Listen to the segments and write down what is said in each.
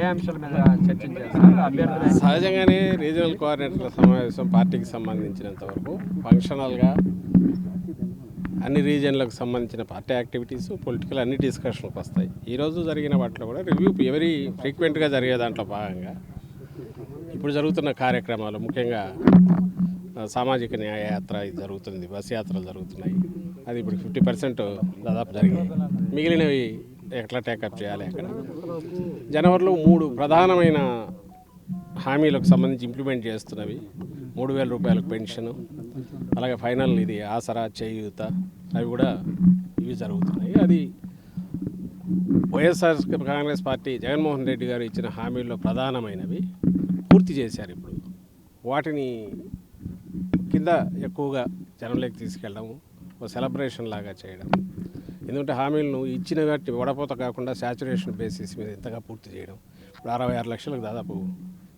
ఏ అంశాల మీద చర్చించారు సహజంగానే రీజనల్ కోఆర్డినేటర్ల సమావేశం పార్టీకి సంబంధించినంత వరకు ఫంక్షనల్గా అన్ని రీజన్లకు సంబంధించిన పార్టీ యాక్టివిటీస్ పొలిటికల్ అన్ని డిస్కషన్లకు వస్తాయి. ఈరోజు జరిగిన వాటిలో కూడా రివ్యూ ఎవరీ ఫ్రీక్వెంట్గా జరిగే దాంట్లో భాగంగా ఇప్పుడు జరుగుతున్న కార్యక్రమాలు ముఖ్యంగా సామాజిక న్యాయయాత్ర ఇది జరుగుతుంది బస్ యాత్రలు జరుగుతున్నాయి. అది ఇప్పుడు ఫిఫ్టీ పర్సెంట్ దాదాపు జరిగింది. మిగిలినవి ఎట్లా టేకప్ చేయాలి అక్కడ? జనవరిలో మూడు ప్రధానమైన హామీలకు సంబంధించి ఇంప్లిమెంట్ చేస్తున్నవి. మూడు వేల రూపాయలకు పెన్షన్ అలాగే ఫైనల్ ఇది ఆసరా చేయూత అవి కూడా ఇవి జరుగుతున్నాయి. అది వైఎస్ఆర్ కాంగ్రెస్ పార్టీ జగన్మోహన్ రెడ్డి గారు ఇచ్చిన హామీల్లో ప్రధానమైనవి. పూర్తి చేశారు ఇప్పుడు. వాటిని కింద ఎక్కువగా జనంలోకి తీసుకెళ్ళడం ఒక సెలబ్రేషన్ లాగా చేయడం. ఎందుకంటే హామీలను ఇచ్చిన వాటి వడపోత కాకుండా శాచురేషన్ బేసిస్ మీద ఇంతగా పూర్తి చేయడం. ఇప్పుడు అరవై ఆరు లక్షలకు దాదాపు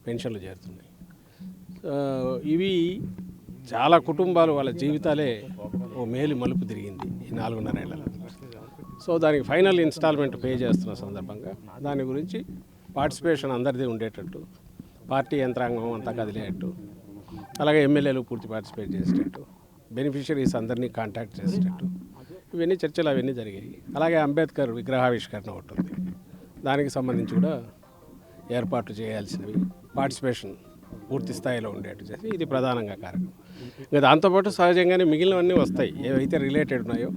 పెన్షన్లు చేరుతున్నాయి. ఇవి చాలా కుటుంబాలు వాళ్ళ జీవితాలే ఓ మేలు మలుపు తిరిగింది ఈ నాలుగున్నరేళ్ళలో సో దానికి ఫైనల్ ఇన్స్టాల్మెంట్ పే చేస్తున్న సందర్భంగా దాని గురించి పార్టిసిపేషన్ అందరిది ఉండేటట్టు పార్టీ యంత్రాంగం అంతా కదిలేటట్టు అలాగే ఎమ్మెల్యేలు పూర్తి పార్టిసిపేట్ చేసేటట్టు బెనిఫిషరీస్ అందరినీ కాంటాక్ట్ చేసేటట్టు ఇవన్నీ చర్చలు అవన్నీ జరిగాయి. అలాగే అంబేద్కర్ విగ్రహావిష్కరణ ఒకటి ఉంది. దానికి సంబంధించి కూడా ఏర్పాట్లు చేయాల్సినవి పార్టిసిపేషన్ పూర్తి స్థాయిలో ఉండేట్టు చేసి ఇది ప్రధానంగా కారణం. ఇంకా దాంతోపాటు సహజంగానే మిగిలినవన్నీ వస్తాయి. ఏవైతే రిలేటెడ్ ఉన్నాయో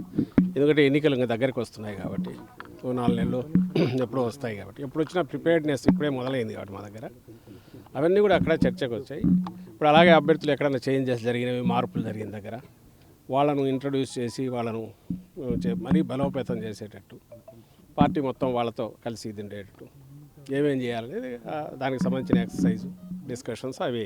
ఎందుకంటే ఎన్నికలు ఇంకా దగ్గరికి వస్తున్నాయి కాబట్టి ఓ నాలుగు నెలలు ఎప్పుడో వస్తాయి కాబట్టి ఎప్పుడు వచ్చినా ప్రిపేర్డ్నెస్ ఇప్పుడే మొదలైంది కాబట్టి మా దగ్గర. అవన్నీ కూడా అక్కడ చర్చకు వచ్చాయి. ఇప్పుడు అలాగే అభ్యర్థులు ఎక్కడైనా చేంజెస్ జరిగినవి మార్పులు జరిగిన దగ్గర వాళ్ళను ఇంట్రడ్యూస్ చేసి వాళ్ళను మరీ బలోపేతం చేసేటట్టు. పార్టీ మొత్తం వాళ్ళతో కలిసి ఇది ఉండేటట్టు ఏమేం చేయాలనేది ఆ, దానికి సంబంధించిన ఎక్సర్సైజ్ డిస్కషన్స్ అవి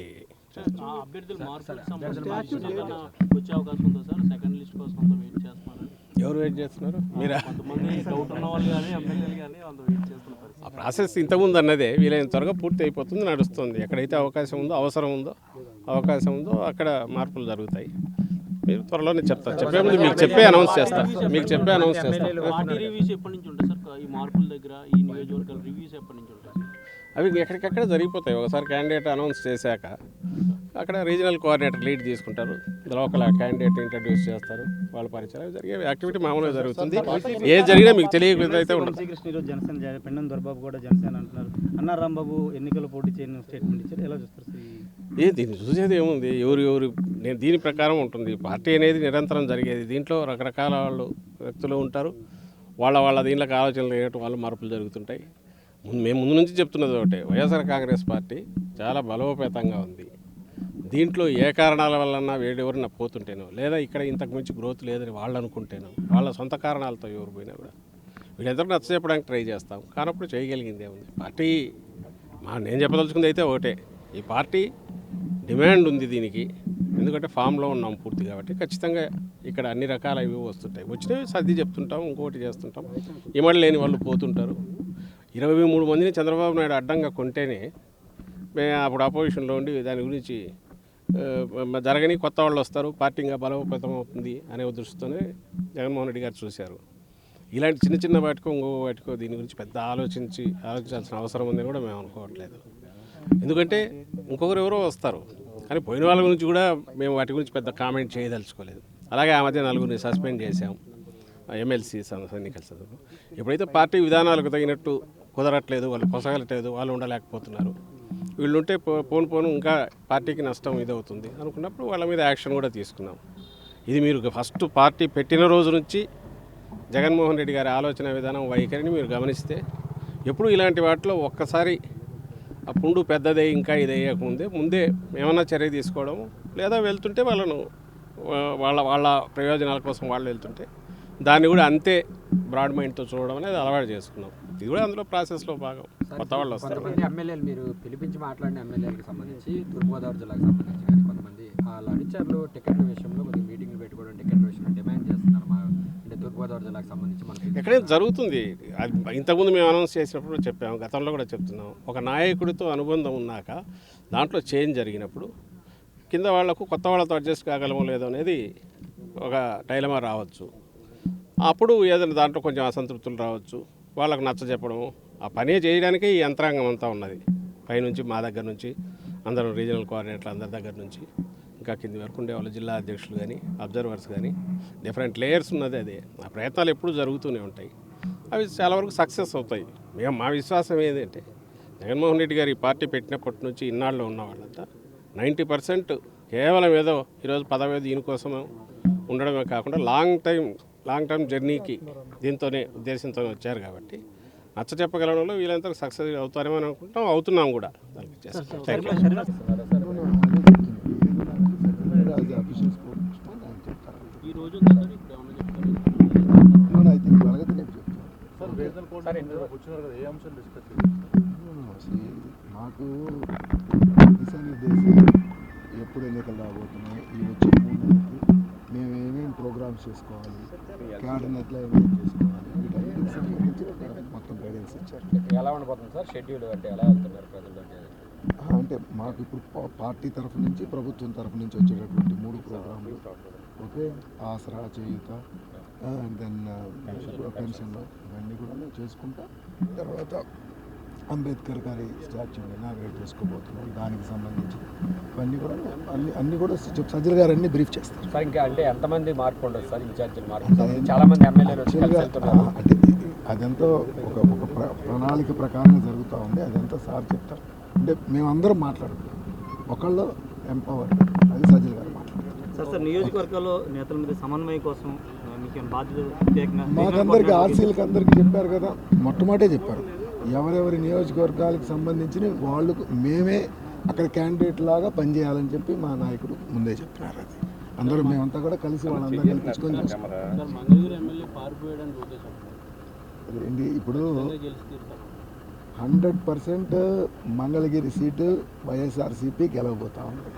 ఎవరు వెయిట్ చేస్తున్నారు? మీరా? ఆ ప్రాసెస్ ఇంతకుముందు అన్నదే వీలైన త్వరగా పూర్తి అయిపోతుంది నడుస్తుంది. ఎక్కడైతే అవకాశం ఉందో అవసరం ఉందో అవకాశం ఉందో అక్కడ మార్పులు జరుగుతాయి. మీరు త్వరలోనే చెప్తారు చెప్పే ముందు మీకు చెప్పే అనౌన్స్ చేస్తా. మీకు చెప్పే అనౌన్స్ చేస్తా. పార్టీ రివ్యూస్ ఎప్పటి నుంచి ఉంటాయి సార్? ఈ మార్పుల దగ్గర ఈ నియోజకవర్గాల రివ్యూస్ ఎప్పటి నుంచి ఉంటాయి? అవి ఎక్కడికక్కడ జరిగిపోతాయి. ఒకసారి క్యాండిడేట్ అనౌన్స్ చేశాక అక్కడ రీజనల్ కోఆర్డినేటర్ లీడ్ తీసుకుంటారు. లోకల్ క్యాండిడేట్ ఇంట్రడ్యూస్ చేస్తారు. వాళ్ళ పరిచయం జరిగే యాక్టివిటీ మామూలుగా జరుగుతుంది. ఏ జరిగినా మీకు తెలియకుండా అయితే ఉండదు. శ్రీకృష్ణ ఈరోజు జనసేన జా- పెన్నం దొరబాబు కూడా జనసేన అంటున్నారు. అన్న రాంబాబు ఎన్నికలు పోటీ చేయని స్టేట్మెంట్ ఇచ్చారు. ఎలా చూస్తారు ఏ దీన్ని చూసేది ఏముంది? ఎవరు ఎవరు? నేను దీని ప్రకారం ఉంటుంది. పార్టీ అనేది నిరంతరం జరిగేది. దీంట్లో రకరకాల వాళ్ళు వ్యక్తులు ఉంటారు. వాళ్ళ వాళ్ళ దీంట్లోకి ఆలోచనలు వేయటం వాళ్ళు మార్పులు జరుగుతుంటాయి. మేము ముందు నుంచి చెప్తున్నది ఒకటే. వైఎస్ఆర్ కాంగ్రెస్ పార్టీ చాలా బలోపేతంగా ఉంది. దీంట్లో ఏ కారణాల వలన వేడెవరిన పోతుంటేనో లేదా ఇక్కడ ఇంతకు మించి గ్రోత్ లేదని వాళ్ళు అనుకుంటేనో వాళ్ళ సొంత కారణాలతో ఎవరు పోయినా కూడా వీళ్ళందరూ నచ్చ చెప్పడానికి ట్రై చేస్తాం. కానప్పుడు చేయగలిగింది ఏముంది? పార్టీ మా నేను చెప్పదలుచుకుంది అయితే ఒకటే. ఈ పార్టీ డిమాండ్ ఉంది దీనికి. ఎందుకంటే ఫామ్లో ఉన్నాం పూర్తి కాబట్టి ఖచ్చితంగా ఇక్కడ అన్ని రకాల ఇవి వస్తుంటాయి. వచ్చినవి సర్ది చెప్తుంటాం ఇంకొకటి చేస్తుంటాం. ఇమడి లేని వాళ్ళు పోతుంటారు. ఇరవై మూడు మందిని చంద్రబాబు నాయుడు అడ్డంగా కొంటేనే మేము అప్పుడు అపోజిషన్లో ఉండి దాని గురించి జరగని కొత్త వాళ్ళు వస్తారు పార్టీ ఇంకా బలోపేతం అవుతుంది అనే దృష్టితోనే జగన్మోహన్ రెడ్డి గారు చూశారు. ఇలాంటి చిన్న చిన్న వాటికో ఇంకో వాటికో దీని గురించి పెద్ద ఆలోచించి ఆలోచించాల్సిన అవసరం ఉందని కూడా మేము అనుకోవట్లేదు. ఎందుకంటే ఇంకొకరు ఎవరో వస్తారు కానీ పోయిన వాళ్ళ గురించి కూడా మేము వాటి గురించి పెద్ద కామెంట్ చేయదలుచుకోలేదు. అలాగే ఆ మధ్య నలుగురిని సస్పెండ్ చేశాం ఎమ్మెల్సీ ఎన్నికల సందర్భంలో ఎప్పుడైతే పార్టీ విధానాలకు తగినట్టు కుదరట్లేదు వాళ్ళు పొసగలట్లేదు వాళ్ళు ఉండలేకపోతున్నారు. వీళ్ళుంటే పోను పోను ఇంకా పార్టీకి నష్టం ఇదవుతుంది. అనుకున్నప్పుడు వాళ్ళ మీద యాక్షన్ కూడా తీసుకున్నాం ఇది మీరు ఫస్ట్ పార్టీ పెట్టిన రోజు నుంచి జగన్మోహన్ రెడ్డి గారి ఆలోచన విధానం వైఖరిని మీరు గమనిస్తే ఎప్పుడు ఇలాంటి వాటిలో ఒక్కసారి ఆ పుండు పెద్దదే ఇంకా ఇది ముందే ఏమైనా చర్య తీసుకోవడము లేదా వెళ్తుంటే వాళ్ళను వాళ్ళ వాళ్ళ ప్రయోజనాల కోసం వాళ్ళు వెళ్తుంటే దాన్ని కూడా అంతే బ్రాడ్ మైండ్తో చూడడం అనేది అలవాటు చేసుకున్నాం. ఇది కూడా అందులో ప్రాసెస్లో భాగం. కొత్త వాళ్ళు వస్తారు. కొంతమంది ఎమ్మెల్యేలు మీరు పిలిపించి మాట్లాడిన ఎమ్మెల్యేలకు సంబంధించి తూర్పుగోదావరి జిల్లాకు సంబంధించి కానీ కొంతమంది వాళ్ళ అనుచరులు టికెట్ల విషయంలో కొద్దిగా మీటింగ్లు పెట్టుకోవడం టికెట్ల విషయంలో డిమాండ్ చేస్తున్నారు మా అంటే తూర్పుగోదావరి జిల్లాకు సంబంధించి మనకి ఎక్కడైనా జరుగుతుంది. అది ఇంతకుముందు మేము అనౌన్స్ చేసినప్పుడు చెప్పాము గతంలో కూడా చెప్తున్నాం ఒక నాయకుడితో అనుబంధం ఉన్నాక దాంట్లో చేంజ్ జరిగినప్పుడు కింద వాళ్ళకు కొత్త వాళ్ళతో అడ్జస్ట్ కాగలమో లేదో అనేది ఒక డైలమా రావచ్చు. అప్పుడు ఏదైనా దాంట్లో కొంచెం అసంతృప్తులు రావచ్చు. వాళ్ళకు నచ్చ చెప్పడము. ఆ పనే చేయడానికే ఈ యంత్రాంగం అంతా ఉన్నది. పైనుంచి మా దగ్గర నుంచి అందరం రీజనల్ కోఆర్డినేటర్లు అందరి దగ్గర నుంచి ఇంకా కింది వరకు ఉండే వాళ్ళు జిల్లా అధ్యక్షులు కానీ అబ్జర్వర్స్ కానీ. డిఫరెంట్ లేయర్స్ ఉన్నది అదే. ఆ ప్రయత్నాలు ఎప్పుడూ జరుగుతూనే ఉంటాయి. అవి చాలా వరకు సక్సెస్ అవుతాయి. మేము మా విశ్వాసం ఏంటంటే జగన్మోహన్ రెడ్డి గారు ఈ పార్టీ పెట్టినప్పటి నుంచి ఇన్నాళ్ళు ఉన్న వాళ్ళంతా నైంటీ పర్సెంట్ కేవలం ఏదో ఈరోజు పదవి దీనికోసం ఉండడమే కాకుండా లాంగ్ టైం లాంగ్ టర్మ్ జర్నీకి దీంతోనే ఉద్దేశంతో వచ్చారు కాబట్టి నచ్చ చెప్పగలడం వల్ల వీళ్ళంతా సక్సెస్ అవుతారేమో అని అనుకుంటాం అవుతున్నాం కూడా. మాకు దిశానిర్దేశం ఎప్పుడు ఎన్నికలు రాబోతున్నాయి ఈ వచ్చే మేము ఏమేమి ప్రోగ్రామ్స్ చేసుకోవాలి. క్యాడర్ని ఎట్లా ఎంగేజ్ చేసుకోవాలి. వీటన్నిటికి మొత్తం గైడెన్స్ ఇచ్చారు. ఎలా ఉండబోతుంది సార్? షెడ్యూల్ అంటే ఎలా వెళ్తున్నారు ప్రజల్లోకి ఆ, అంటే మాకు ఇప్పుడు పార్టీ తరఫు నుంచి ప్రభుత్వం తరఫు నుంచి వచ్చేటటువంటి మూడు ప్రోగ్రాంలు ఓకే? ఆసరా చేయుత దెన్ పెన్షన్లు ఇవన్నీ కూడా చేసుకుంటా తర్వాత అంబేద్కర్ గారి స్టాచ్యూని ఇనాగ్రేట్ చేసుకోబోతున్నాం దానికి సంబంధించి ఇవన్నీ కూడా అన్ని అన్ని కూడా సజ్జల గారు అన్ని బ్రీఫ్ చేస్తారు. సార్ ఇంకా అంటే ఎంతమంది మార్పు ఉండదు సార్ ఇన్ఛార్జీలు మార్పు చాలా మంది ఎమ్మెల్యేలు అంటే ఇది- అదంతా ఒక ఒక ప్ర- ప్రణాళిక ప్రకారంగా జరుగుతూ ఉంది. అదంతా సార్ చెప్తారు. అంటే మేమందరం మాట్లాడుతున్నాం. ఒకళ్ళు ఎంపవర్ అది సజ్జల గారు మాట్లాడుతారు సార్ సార్ నియోజకవర్గాల్లో నేతల మీద సమన్వయం కోసం మాకందరికి ఆర్సీలకు అందరికీ చెప్పారు కదా. మొట్టమొదటే చెప్పారు. ఎవరెవరి నియోజకవర్గాలకు సంబంధించిన వాళ్ళకు మేమే అక్కడ క్యాండిడేట్ లాగా పనిచేయాలని చెప్పి మా నాయకుడు ముందే చెప్తున్నారు అది. అందరూ మేమంతా కూడా కలిసి వాళ్ళందరూ కల్పించుకొని చేస్తాం. ఇప్పుడు hundred percent Mangalagiri seat YSRCP గెలవబోతా ఉంది.